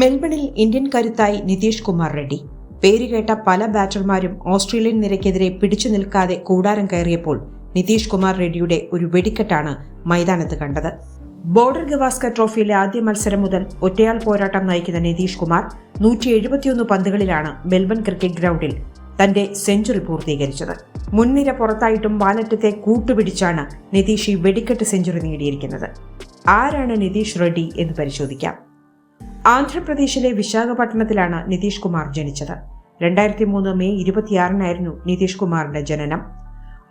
മെൽബണിൽ ഇന്ത്യൻ കരുത്തായി നിതീഷ് കുമാർ റെഡ്ഡി. പേരുകേട്ട പല ബാറ്റർമാരും ഓസ്ട്രേലിയൻ നിരക്കെതിരെ പിടിച്ചു നിൽക്കാതെ കൂടാരം കയറിയപ്പോൾ നിതീഷ് കുമാർ റെഡ്ഡിയുടെ ഒരു വെടിക്കെട്ടാണ് മൈതാനത്ത് കണ്ടത്. ബോർഡർ ഗവാസ്കർ ട്രോഫിയിലെ ആദ്യ മത്സരം മുതൽ ഒറ്റയാൾ പോരാട്ടം നയിക്കുന്ന നിതീഷ് കുമാർ നൂറ്റി എഴുപത്തിയൊന്ന് പന്തുകളിലാണ് മെൽബൺ ക്രിക്കറ്റ് ഗ്രൗണ്ടിൽ തന്റെ സെഞ്ചുറി പൂർത്തീകരിച്ചത്. മുൻനിര പുറത്തായിട്ടും വാലറ്റത്തെ കൂട്ടുപിടിച്ചാണ് നിതീഷ് ഈ വെടിക്കെട്ട് സെഞ്ചുറി നേടിയിരിക്കുന്നത്. ആരാണ് നിതീഷ് റെഡ്ഡി എന്ന് പരിശോധിക്കാം. ആന്ധ്രാപ്രദേശിലെ വിശാഖപട്ടണത്തിലാണ് നിതീഷ് കുമാർ ജനിച്ചത്. രണ്ടായിരത്തി മൂന്ന് മെയ് ഇരുപത്തിയാറിനായിരുന്നു നിതീഷ് കുമാറിന്റെ ജനനം.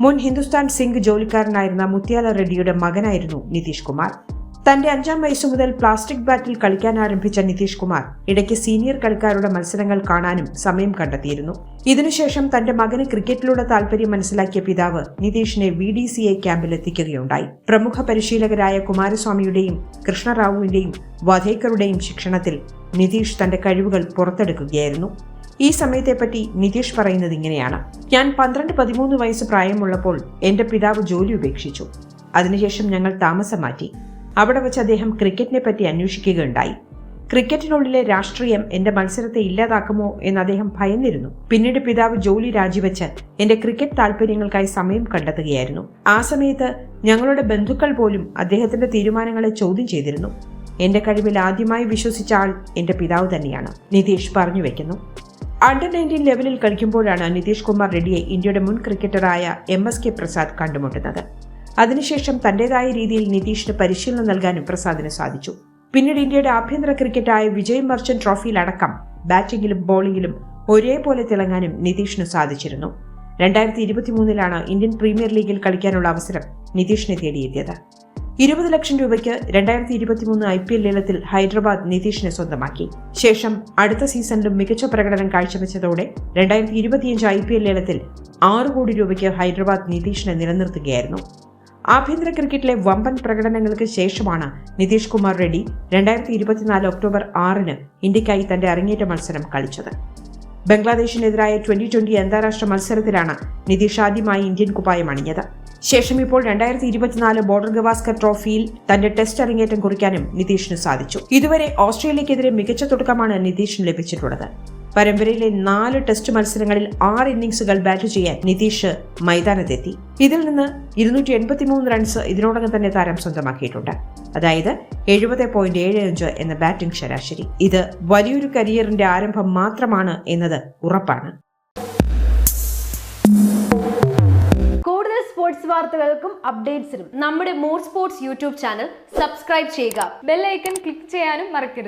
മുൻ ഹിന്ദുസ്ഥാൻ സിംഗ് ജോലിക്കാരനായിരുന്ന മുത്യാല റെഡ്ഡിയുടെ മകനായിരുന്നു നിതീഷ് കുമാർ. തന്റെ അഞ്ചാം വയസ്സു മുതൽ പ്ലാസ്റ്റിക് ബാറ്റിൽ കളിക്കാൻ ആരംഭിച്ച നിതീഷ് കുമാർ ഇടയ്ക്ക് സീനിയർ കളിക്കാരുടെ മത്സരങ്ങൾ കാണാനും സമയം കണ്ടെത്തിയിരുന്നു. ഇതിനുശേഷം തന്റെ മകന് ക്രിക്കറ്റിലുള്ള താൽപര്യം മനസ്സിലാക്കിയ പിതാവ് നിതീഷിനെ വി ഡി സി എ ക്യാമ്പിലെത്തിക്കുകയുണ്ടായി. പ്രമുഖ പരിശീലകരായ കുമാരസ്വാമിയുടെയും കൃഷ്ണറാവുവിന്റെയും വധേക്കറുടെയും ശിക്ഷണത്തിൽ നിതീഷ് തന്റെ കഴിവുകൾ പുറത്തെടുക്കുകയായിരുന്നു. ഈ സമയത്തെപ്പറ്റി നിതീഷ് പറയുന്നത് ഇങ്ങനെയാണ്. ഞാൻ പന്ത്രണ്ട് പതിമൂന്ന് വയസ്സ് പ്രായമുള്ളപ്പോൾ എന്റെ പിതാവ് ജോലി ഉപേക്ഷിച്ചു. അതിനുശേഷം ഞങ്ങൾ താമസം മാറ്റി. അവിടെ വെച്ച് അദ്ദേഹം ക്രിക്കറ്റിനെ പറ്റി അന്വേഷിക്കുകയുണ്ടായി. ക്രിക്കറ്റിനുള്ളിലെ രാഷ്ട്രീയം എന്റെ മത്സരത്തെ ഇല്ലാതാക്കുമോ എന്ന് അദ്ദേഹം ഭയന്നിരുന്നു. പിന്നീട് പിതാവ് ജോലി രാജിവെച്ച് എന്റെ ക്രിക്കറ്റ് താല്പര്യങ്ങൾക്കായി സമയം കണ്ടെത്തുകയായിരുന്നു. ആ സമയത്ത് ഞങ്ങളുടെ ബന്ധുക്കൾ പോലും അദ്ദേഹത്തിന്റെ തീരുമാനങ്ങളെ ചോദ്യം ചെയ്തിരുന്നു. എന്റെ കഴിവിൽ ആദ്യമായി വിശ്വസിച്ച ആൾ എന്റെ പിതാവ് തന്നെയാണ് നിതീഷ് പറഞ്ഞു വെക്കുന്നു. അണ്ടർ നയന്റീൻ ലെവലിൽ കളിക്കുമ്പോഴാണ് നിതീഷ് കുമാർ റെഡ്ഡിയെ ഇന്ത്യയുടെ മുൻ ക്രിക്കറ്ററായ എം എസ് കെ പ്രസാദ് കണ്ടുമുട്ടുന്നത്. അതിനുശേഷം തന്റേതായ രീതിയിൽ നിതീഷിന് പരിശീലനം നൽകാനും പ്രസാദിന് സാധിച്ചു. പിന്നീട് ഇന്ത്യയുടെ ആഭ്യന്തര ക്രിക്കറ്റായ വിജയ് മർച്ചന്റ് ട്രോഫിയിലടക്കം ബാറ്റിംഗിലും ബോളിംഗിലും ഒരേപോലെ തിളങ്ങാനും നിതീഷിന് സാധിച്ചിരുന്നു. രണ്ടായിരത്തി ഇരുപത്തിമൂന്നിലാണ് ഇന്ത്യൻ പ്രീമിയർ ലീഗിൽ കളിക്കാനുള്ള അവസരം നിതീഷിനെ തേടിയെത്തിയത്. ഇരുപത് ലക്ഷം രൂപയ്ക്ക് രണ്ടായിരത്തി ഇരുപത്തിമൂന്ന് ഐ പി എൽ ലേലത്തിൽ ഹൈദരാബാദ് നിതീഷിനെ സ്വന്തമാക്കി. ശേഷം അടുത്ത സീസണിലും മികച്ച പ്രകടനം കാഴ്ചവെച്ചതോടെ രണ്ടായിരത്തി ഇരുപത്തിയഞ്ച് ഐ പി എൽ ലേലത്തിൽ ആറ് കോടി രൂപയ്ക്ക് ഹൈദരാബാദ് നിതീഷിനെ നിലനിർത്തുകയായിരുന്നു. ആഭ്യന്തര ക്രിക്കറ്റിലെ വമ്പൻ പ്രകടനങ്ങൾക്ക് ശേഷമാണ് നിതീഷ് കുമാർ റെഡ്ഡി രണ്ടായിരത്തി ഇരുപത്തിനാല് ഒക്ടോബർ ആറിന് ഇന്ത്യക്കായി തന്റെ അരങ്ങേറ്റ മത്സരം കളിച്ചത്. ബംഗ്ലാദേശിനെതിരായ ട്വന്റി ട്വന്റി അന്താരാഷ്ട്ര മത്സരത്തിലാണ് നിതീഷ് ആദ്യമായി ഇന്ത്യൻ കുപ്പായം അണിഞ്ഞത്. ശേഷം ഇപ്പോൾ രണ്ടായിരത്തി ഇരുപത്തിനാല് ബോർഡർ ഗവാസ്കർ ട്രോഫിയിൽ തന്റെ ടെസ്റ്റ് അരങ്ങേറ്റം കുറിക്കാനും നിതീഷിന് സാധിച്ചു. ഇതുവരെ ഓസ്ട്രേലിയക്കെതിരെ മികച്ച തുടക്കമാണ് നിതീഷിന് ലഭിച്ചിട്ടുള്ളത്. പരമ്പരയിലെ നാല് ടെസ്റ്റ് മത്സരങ്ങളിൽ ആറ് ഇന്നിംഗ്സുകൾ ബാറ്റ് ചെയ്യാൻ നിതീഷ് മൈതാനത്തെത്തി. ഇതിൽ നിന്ന് ഇരുന്നൂറ്റി എൺപത്തിമൂന്ന് റൺസ് ഇതിനോടകം തന്നെ താരം സ്വന്തമാക്കിയിട്ടുണ്ട്. അതായത് എഴുപത് പോയിന്റ് ഏഴ് അഞ്ച് എന്ന ബാറ്റിംഗ് ശരാശരി. ഇത് വലിയൊരു കരിയറിന്റെ ആരംഭം മാത്രമാണ് എന്നത് ഉറപ്പാണ്. കൂടുതൽ സ്പോർട്സ് വാർത്തകൾക്കും അപ്ഡേറ്റ്സിനും നമ്മുടെ more sports YouTube channel subscribe ചെയ്യുക. ബെല്ലൈക്കൺ ക്ലിക്ക് ചെയ്യാനും മറക്കരുത്.